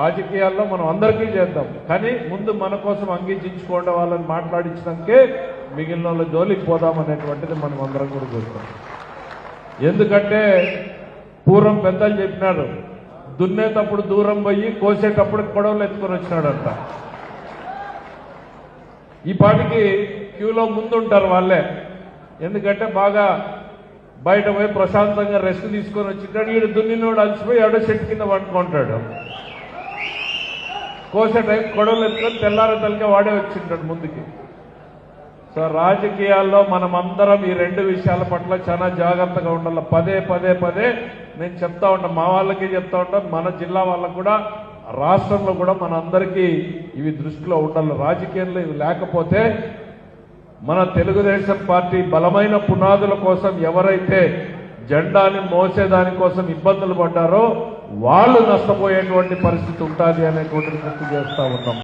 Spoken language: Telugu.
రాజకీయాల్లో మనం అందరికీ చేద్దాం. కానీ ముందు మన కోసం అంగీచించుకోండి వాళ్ళని మాట్లాడించడానికే మిగిలిన వాళ్ళ జోలికి పోదాం అనేటువంటిది మనం అందరం కూడా చూస్తాం. ఎందుకంటే పూర్వం పెద్దలు చెప్పినారు దున్నేటప్పుడు దూరం పోయి కోసేటప్పుడు కొడవలు ఎత్తుకొని వచ్చినాడంట. ఈ పాటికి క్యూలో ముందుంటారు వాళ్ళే. ఎందుకంటే బాగా బయట పోయి ప్రశాంతంగా రెస్ట్ తీసుకొని వచ్చింటాడు ఈడు దున్నినోడు అలసిపోయి ఎవడో చెట్టు కింద పట్టుకుంటాడు కోసే టైం కొడవలు ఎత్తుకొని తెల్లారి తలకే వాడే వచ్చింటాడు ముందుకి. సో రాజకీయాల్లో మనం అందరం ఈ రెండు విషయాల పట్ల చాలా జాగ్రత్తగా ఉండాలి. పదే పదే పదే నేను చెప్తా ఉంటా మా వాళ్ళకి చెప్తా ఉంటా మన జిల్లా వాళ్ళకు కూడా రాష్ట్రంలో కూడా మన అందరికీ ఇవి దృష్టిలో ఉండాలి. రాజకీయంలో ఇవి లేకపోతే మన తెలుగుదేశం పార్టీ బలమైన పునాదుల కోసం ఎవరైతే జెండాని మోసేదానికోసం ఇబ్బందులు పడ్డారో వాళ్ళు నష్టపోయేటువంటి పరిస్థితి ఉంటుంది అనేటువంటిది గుర్తు చేస్తా ఉన్నాం.